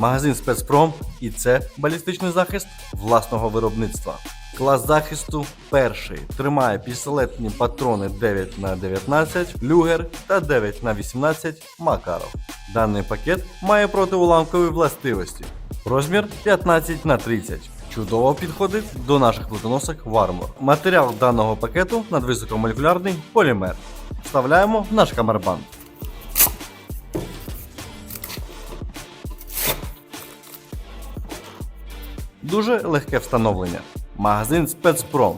Магазин спецпром і це балістичний захист власного виробництва. Клас захисту перший тримає пістолетні патрони 9х19 Люгер та 9х18 Макаров. Даний пакет має протиуламкові властивості. Розмір 15х30. Чудово підходить до наших плитоносок Warmor. Матеріал даного пакету надвисокомолекулярний полімер. Вставляємо в наш камербанд. Дуже легке встановлення. Магазин спецпром.